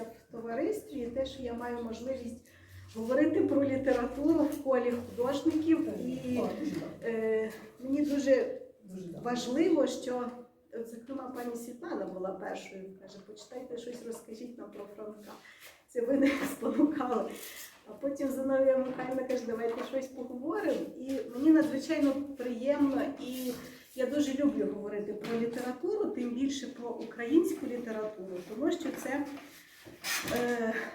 опинитися в товаристві і те, що я маю можливість говорити про літературу в колі художників. І е, мені дуже важливо, що, зокрема, пані Світлана була першою, каже, почитайте щось, розкажіть нам про Франка. Це ви не спонукали. А потім Зиновія Михайлівна каже, давайте щось поговоримо. І мені надзвичайно приємно і я дуже люблю говорити про літературу, тим більше про українську літературу, тому що це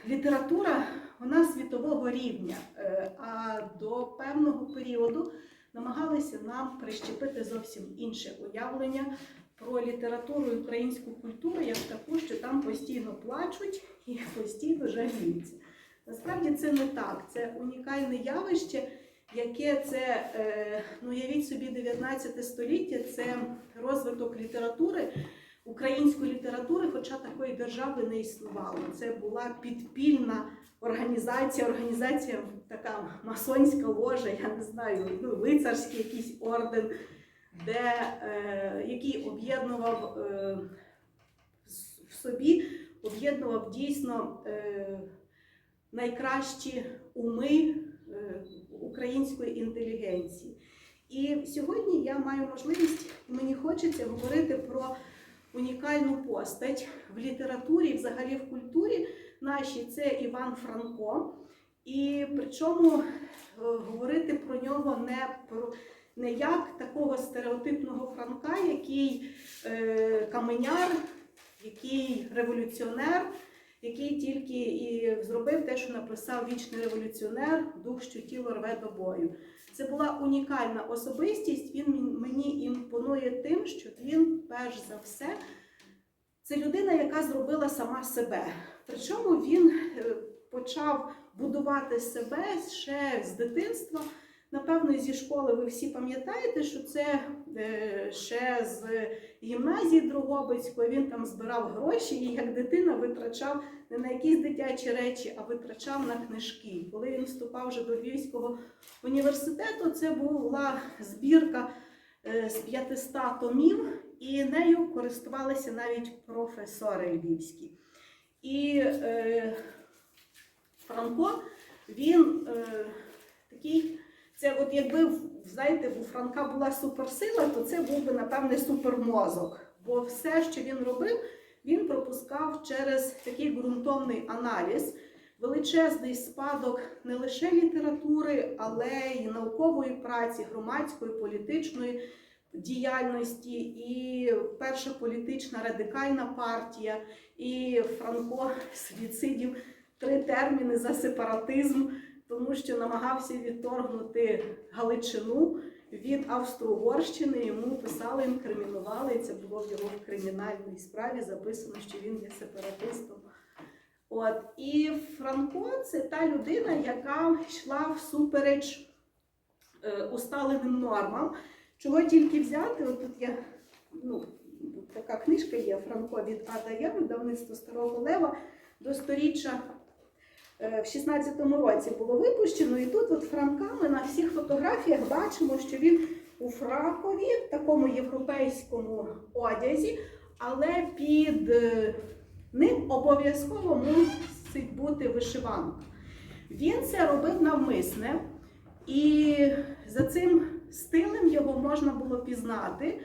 література вона світового рівня. Е, а до певного періоду намагалися нам прищепити зовсім інше уявлення про літературу і українську культуру, як таку, що там постійно плачуть і постійно жаліються. Насправді це не так. Це унікальне явище, яке це, е, ну явіть собі 19 століття, це розвиток літератури, української літератури, хоча такої держави не існувало. Це була підпільна організація, організація така масонська ложа, я не знаю, ну, лицарський якийсь орден, де, е, який об'єднував е, в собі, об'єднував дійсно. Е, найкращі уми е, української інтелігенції. І сьогодні я маю можливість, мені хочеться говорити про унікальну постать в літературі, взагалі в культурі нашій. Це Іван Франко. І причому е, говорити про нього не про не як такого стереотипного Франка, який е, каменяр, який революціонер, який тільки і зробив те, що написав вічний революціонер, дух, що тіло рве до бою. Це була унікальна особистість. Він мені імпонує тим, що він, перш за все, це людина, яка зробила сама себе. Причому він е, почав будувати себе ще з дитинства. Напевно, зі школи ви всі пам'ятаєте, що це е, ще з гімназії Дрогобицької він там збирав гроші і як дитина витрачав не на якісь дитячі речі, а витрачав на книжки. Коли він вступав вже до Львівського університету, це була збірка е, з 500 томів, і нею користувалися навіть професори львівські. І е, Франко, він е, такий. Це от якби знаєте, у Франка була суперсила, то це був би, напевне, супермозок. Бо все, що він робив, він пропускав через такий ґрунтовний аналіз, величезний спадок не лише літератури, але й наукової праці, громадської, політичної діяльності, і перша політична радикальна партія, і Франко відсидів три терміни за сепаратизм тому що намагався відторгнути Галичину від Австро-Угорщини. Йому писали, інкримінували. і Це було в його кримінальній справі. Записано, що він є сепаратистом. От і Франко це та людина, яка йшла всупереч е, усталеним нормам. Чого тільки взяти? От тут я ну, така книжка є Франко від А до Я, видавництво Старого Лева до сторіччя в 16-му році було випущено, і тут от Франка ми на всіх фотографіях бачимо, що він у фракові, в такому європейському одязі, але під е, ним обов'язково мусить бути вишиванка. Він це робив навмисне, і за цим стилем його можна було пізнати,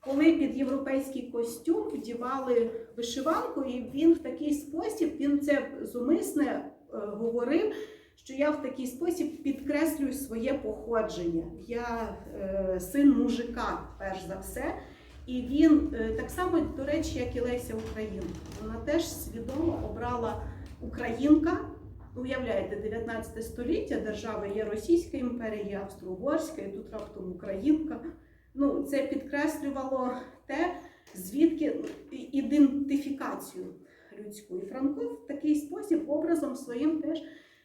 коли під європейський костюм вдівали вишиванку, і він в такий спосіб він це зумисне Е, говорив, що я в такий спосіб підкреслюю своє походження. Я е, син мужика, перш за все. І він е, так само, до речі, як і Леся Українка. Вона теж свідомо обрала українка. Уявляєте, 19 століття держава є Російська імперія, Австро-Угорська, і тут раптом Українка. Ну, Це підкреслювало те, звідки ідентифікацію людську. І Франко в такий спосіб образом своїм теж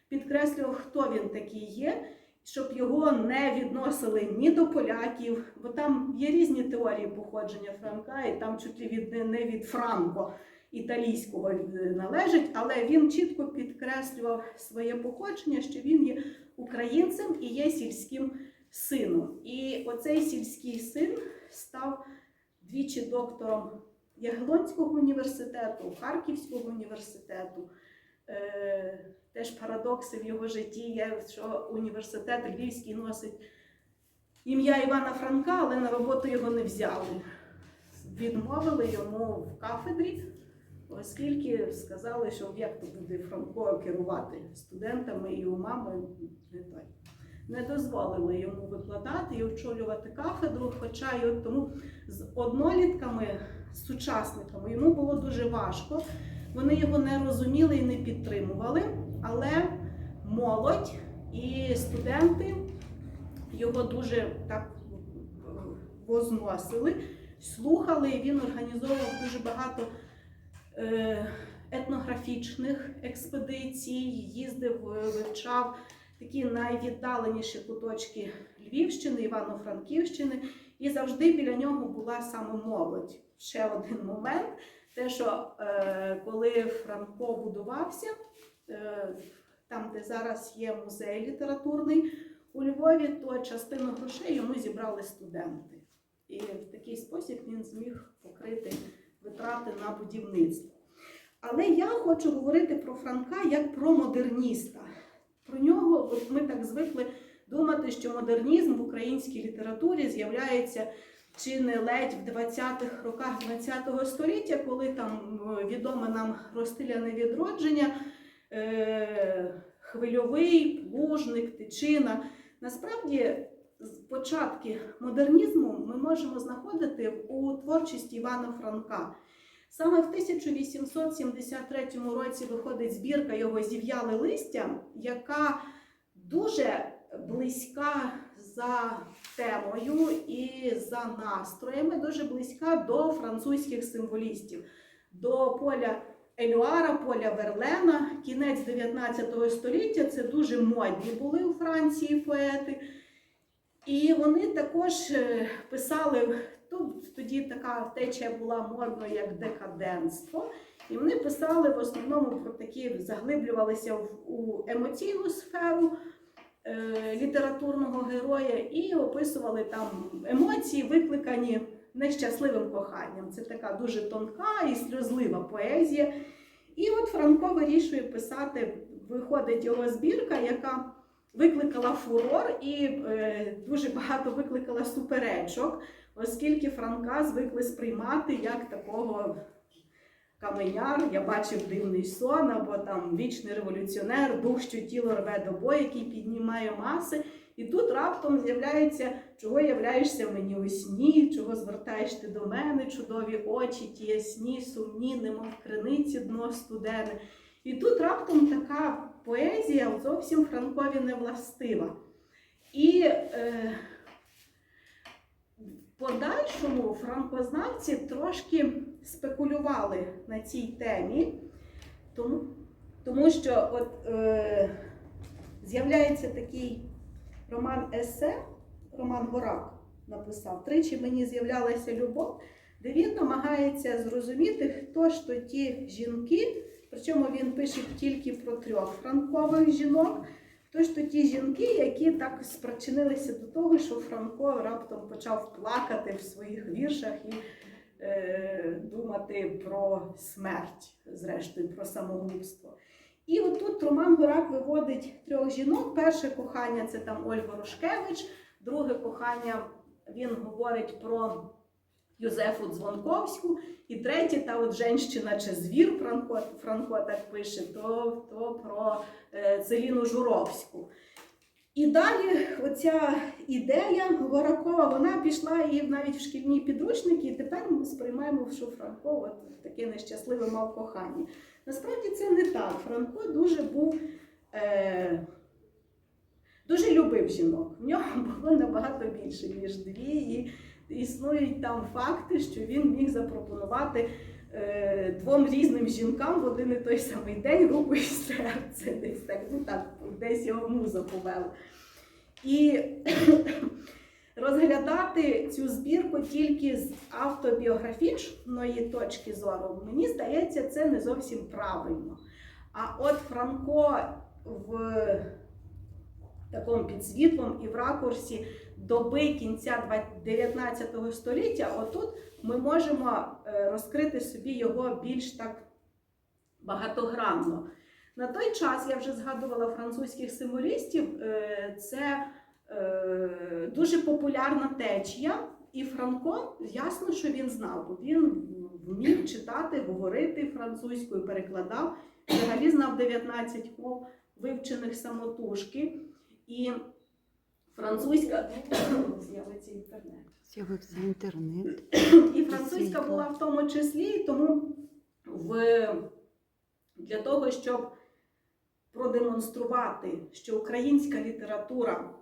підкреслював, хто він такий є, щоб його не відносили ні до поляків, бо там є різні теорії походження Франка, і там чуть ли від не від Франко італійського належить, але він чітко підкреслював своє походження, що він є українцем і є сільським сином. І оцей сільський син став двічі доктором Ягелонського університету, Харківського університету. Е, Теж парадокси в його житті є, що університет Львівський носить ім'я Івана Франка, але на роботу його не взяли. Відмовили йому в кафедрі, оскільки сказали, що то буде Франко керувати студентами і умами не той. Не дозволили йому викладати і очолювати кафедру, хоча й тому з однолітками, сучасниками йому було дуже важко. Вони його не розуміли і не підтримували, але молодь і студенти його дуже так е, возносили, слухали, і він організовував дуже багато е, етнографічних експедицій, їздив, е, вивчав такі найвіддаленіші куточки Львівщини, Івано-Франківщини, і завжди біля нього була саме молодь. Ще один момент. Те, що е, коли Франко будувався, е, там, де зараз є музей літературний у Львові, то частину грошей йому зібрали студенти. І в такий спосіб він зміг покрити витрати на будівництво. Але я хочу говорити про Франка як про модерніста. Про нього от ми так звикли думати, що модернізм в українській літературі з'являється чи не ледь в 20-х роках ХХ століття, коли там е, відоме нам розстріляне відродження, е, хвильовий, плужник, тичина. Насправді, початки модернізму ми можемо знаходити у творчості Івана Франка. Саме в 1873 році виходить збірка його зів'яли листя, яка дуже близька за темою і за настроями, дуже близька до французьких символістів, до поля Елюара, поля Верлена, кінець 19 століття. Це дуже модні були у Франції поети. І вони також е, писали, тут тоді така течія була модною як декаденство. І вони писали в основному про такі, заглиблювалися в, у емоційну сферу літературного героя і описували там емоції, викликані нещасливим коханням. Це така дуже тонка і сльозлива поезія. І от Франко вирішує писати, виходить його збірка, яка викликала фурор і е, дуже багато викликала суперечок, оскільки Франка звикли сприймати як такого каменяр, я бачив дивний сон, або там вічний революціонер, дух, що тіло рве до бою, який піднімає маси. І тут раптом з'являється, чого являєшся мені у сні, чого звертаєш ти до мене, чудові очі, ті ясні, сумні, немов криниці дно студене. І тут раптом така поезія зовсім Франкові не властива. І е, в подальшому франкознавці трошки спекулювали на цій темі, тому, тому що от, е, з'являється такий роман Есе, Роман Горак написав. Тричі мені з'являлася любов, де він намагається зрозуміти, хто ж то ті жінки. Причому він пише тільки про трьох франкових жінок. Хто ж то ті жінки, які так спричинилися до того, що Франко раптом почав плакати в своїх віршах і думати про смерть, зрештою, про самогубство. І отут Роман Горак виводить трьох жінок. Перше кохання це там Ольга Рушкевич, друге кохання він говорить про Юзефу Дзвонковську, і третє, та от женщина чи звір, Франко, Франко так пише, то, то про е, Целіну Журовську. І далі оця ідея Горакова, вона пішла і навіть в шкільні підручники, і тепер ми сприймаємо, що Франко от таке нещасливе мав кохання. Насправді це не так. Франко дуже був. Е, Дуже любив жінок. В нього було набагато більше, ніж дві. І існують там факти, що він міг запропонувати двом різним жінкам в один і той самий день руку і серце. Десь так, ну так, десь його муза повела. І розглядати цю збірку тільки з автобіографічної точки зору, мені здається, це не зовсім правильно. А от Франко в такому під світлом і в ракурсі доби кінця 19 століття, отут ми можемо е, розкрити собі його більш так багатогранно. На той час я вже згадувала французьких символістів. е, Це е, дуже популярна течія, і Франко ясно, що він знав, бо він вмів читати, говорити французькою, перекладав. Взагалі знав 19 мов вивчених самотужки. І французька з'явиться інтернет. З'явився інтернет. І французька була в тому числі, тому в, для того, щоб продемонструвати, що українська література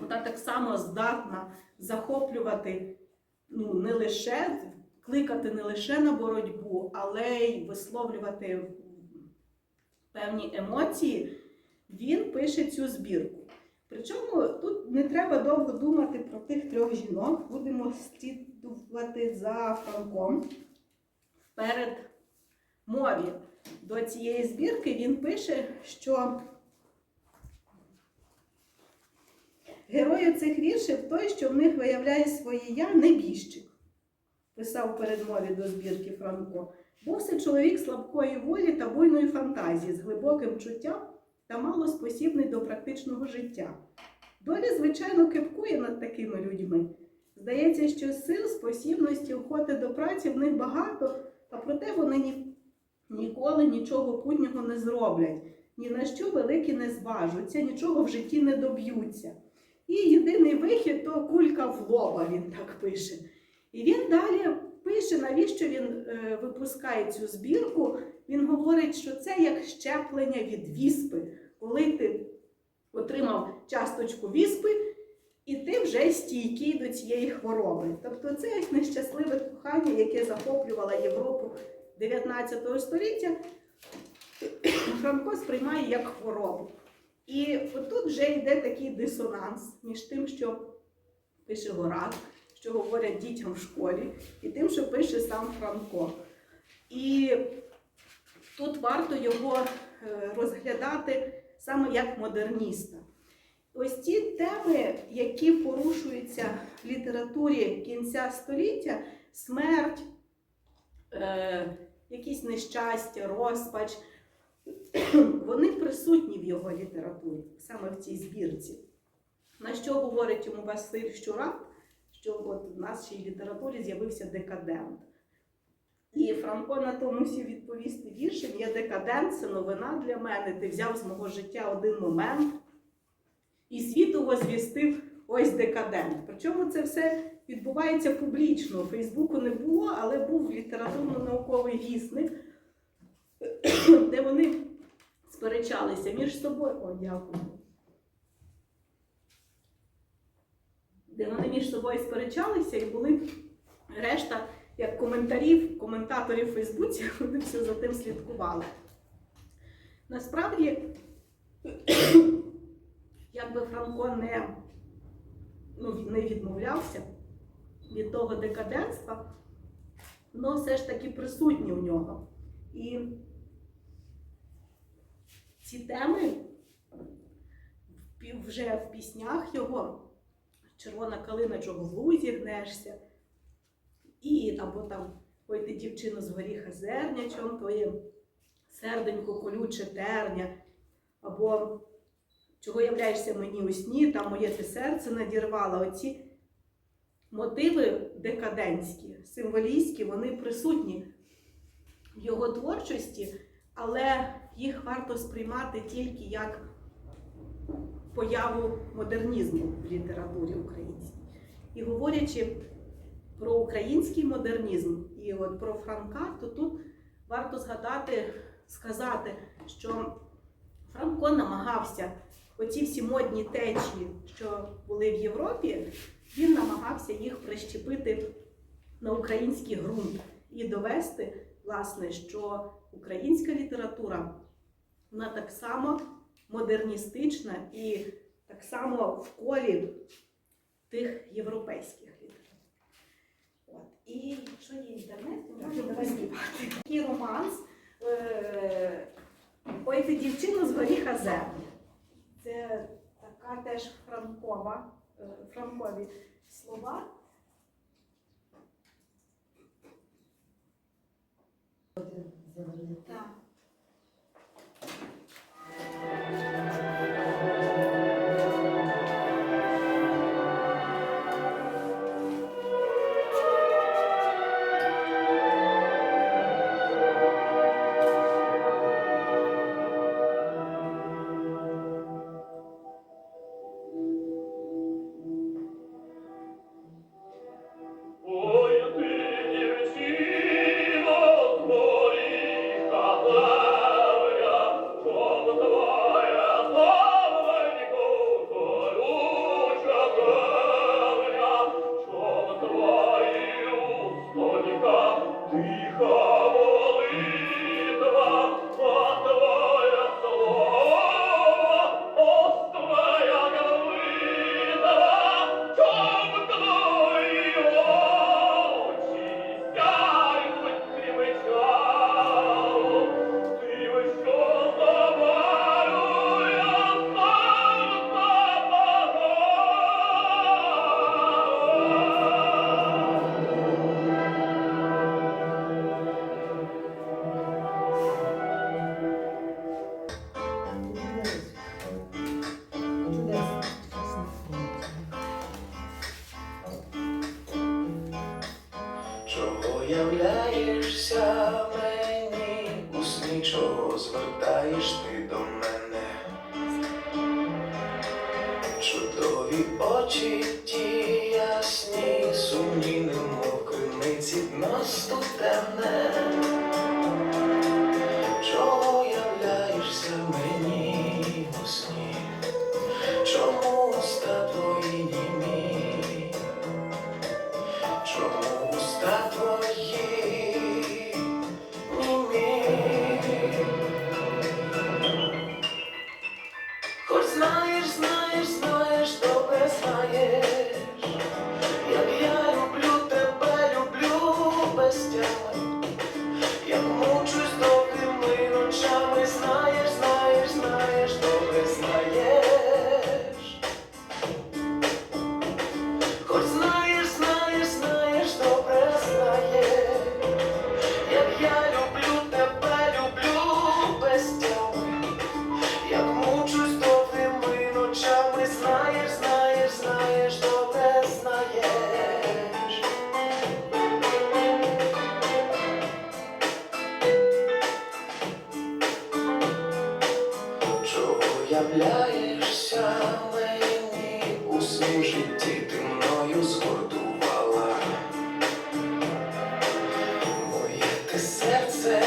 вона так само здатна захоплювати ну, не лише кликати не лише на боротьбу, але й висловлювати певні емоції, він пише цю збірку. Причому тут не треба довго думати про тих трьох жінок. Будемо слідувати за Франком. Перед мові до цієї збірки він пише, що герої цих віршів той, що в них виявляє своє я, небіжчик, писав у передмові до збірки Франко. Був це чоловік слабкої волі та буйної фантазії, з глибоким чуттям та малоспосібний до практичного життя. Доля, звичайно, кипкує над такими людьми. Здається, що сил, спосібності, охоти до праці в них багато, а проте вони ні, ніколи нічого путнього не зроблять, ні на що великі не зважуться, нічого в житті не доб'ються. І єдиний вихід то кулька в лоба, він так пише. І він далі пише, навіщо він е, випускає цю збірку. Він говорить, що це як щеплення від віспи, коли ти отримав часточку віспи, і ти вже стійкий до цієї хвороби. Тобто це нещасливе кохання, яке захоплювало Європу 19 століття, Франко сприймає як хворобу. І отут вже йде такий дисонанс між тим, що пише Горак, що говорять дітям в школі, і тим, що пише сам Франко. І тут варто його е, розглядати саме як модерніста. Ось ці теми, які порушуються в літературі кінця століття, смерть, е, якісь нещастя, розпач, вони присутні в його літературі, саме в цій збірці. На що говорить йому Василь Щурак, що от в нашій літературі з'явився декадент. І Франко на то мусів відповісти віршем, я декадент, це новина для мене. Ти взяв з мого життя один момент і світу возвістив ось декадент. Причому це все відбувається публічно. Фейсбуку не було, але був літературно-науковий вісник, де вони сперечалися між собою. О, дякую. Де вони між собою сперечалися і були решта як коментарів, коментаторів в Фейсбуці, вони все за тим слідкували. Насправді, як би Франко не, ну, не відмовлявся від того декаденства, воно все ж таки присутнє у нього. І ці теми вже в піснях його червона калина, чого в лузі гнешся, і або там ой ти дівчино з горіха зернячом, твоє серденько колюче терня, або чого являєшся мені у сні, там моє ти серце надірвала. Оці мотиви декадентські, символістські, вони присутні в його творчості, але їх варто сприймати тільки як появу модернізму в літературі українській. І говорячи про український модернізм і от про Франка, то тут варто згадати, сказати, що Франко намагався оці всі модні течії, що були в Європі, він намагався їх прищепити на український ґрунт і довести, власне, що українська література вона так само модерністична і так само в колі тих європейських. І якщо є інтернет, то можна розібрати. Такий романс е, Ой, ти дівчина з горіха землі. Це така теж франкова, е, франкові слова. Так. Чого звертаєш ти до мене? Чудові очі ті ясні, сумні, немов криниці дно студене. Своїм житті ти мною згордувала? Моє ти серце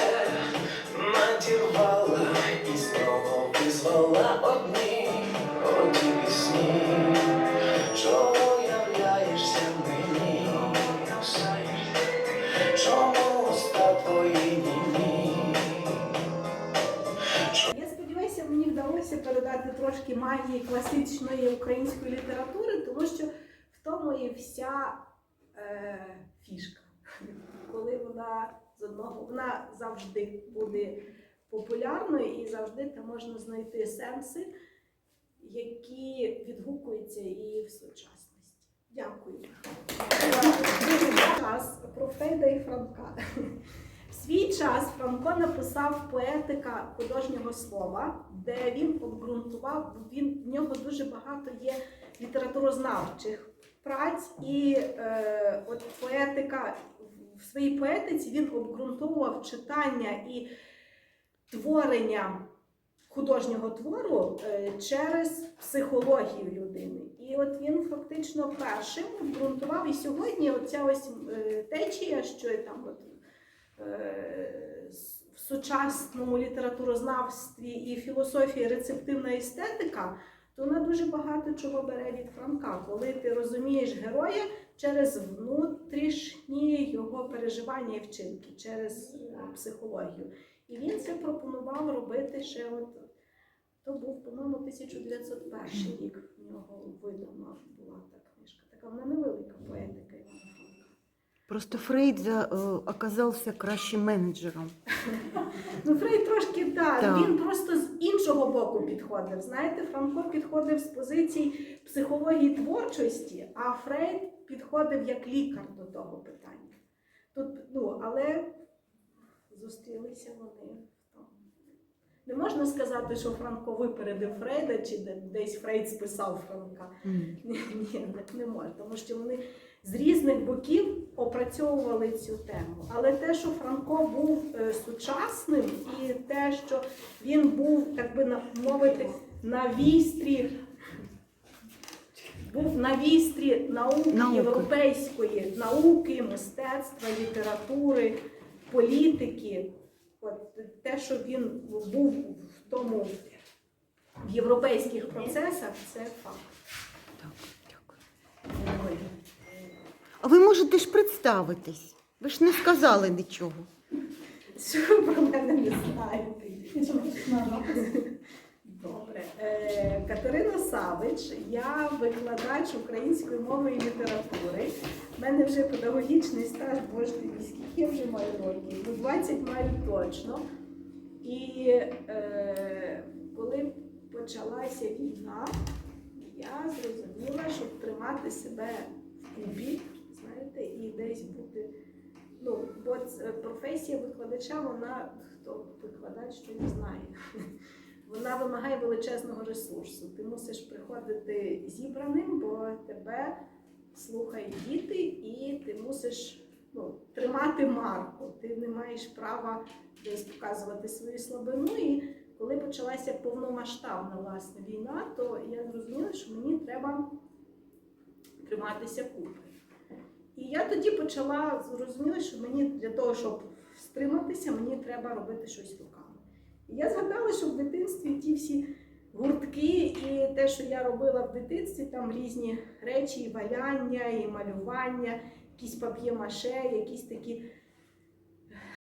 надірвала і з нього визвала одні оті пісні. Чого являєшся мені? Чому уста твої німі? Я сподіваюся, мені вдалося передати трошки магії класичної української тому що в тому і вся е, фішка. Коли вона з одного вона завжди буде популярною і завжди там можна знайти сенси, які відгукуються і в сучасності. Дякую. Час про Фрейда і Франка. В свій час Франко написав поетика художнього слова, де він обґрунтував, він в нього дуже багато є літературознавчих праць, і е, от поетика в своїй поетиці він обґрунтовував читання і творення художнього твору е, через психологію людини. І от він фактично першим обґрунтував, і сьогодні оця ось е, течія, що там от, е, в сучасному літературознавстві і філософії рецептивна естетика, то вона дуже багато чого бере від Франка, коли ти розумієш героя через внутрішні його переживання і вчинки, через е, психологію. І він це пропонував робити ще от. То був, по-моєму, 1901 рік в нього видана була та книжка. Така вона невелика поетика. Просто Фрейд за, е, оказався кращим менеджером. Ну, Фрейд трошки, да, Так. він просто з іншого боку підходив. Знаєте, Франко підходив з позицій психології творчості, а Фрейд підходив як лікар до того питання. Тут, ну, але зустрілися вони. Не можна сказати, що Франко випередив Фрейда, чи десь Фрейд списав Франка. Ні, ні, не- не можна, тому що вони з різних боків опрацьовували цю тему. Але те, що Франко був е, сучасним, і те, що він був, так би мовити, на вістрі, був на вістрі науки, Науки. європейської науки, мистецтва, літератури, політики. От те, що він був в тому в європейських процесах, це факт. Так, дякую. А ви можете ж представитись? Ви ж не сказали нічого. Що ви про мене не знаєте? Добре. Е, Катерина Савич, я викладач української мови і літератури. У мене вже педагогічний стаж, боже мій, скільки я вже маю років? Ну, 20 маю точно. І е, коли почалася війна, я зрозуміла, щоб тримати себе в кубі, знаєте, і десь бути. Ну, бо професія викладача, вона хто викладач, то не знає. Вона вимагає величезного ресурсу. Ти мусиш приходити зібраним, бо тебе слухають діти, і ти мусиш ну, тримати марку. Ти не маєш права десь показувати свою слабину. І коли почалася повномасштабна власне війна, то я зрозуміла, що мені треба триматися купи. І я тоді почала зрозуміла, що мені для того, щоб стриматися, мені треба робити щось руками. І я згадала, що в дитинстві ті всі гуртки і те, що я робила в дитинстві, там різні речі, і валяння, і малювання, якісь пап'є-маше, якісь такі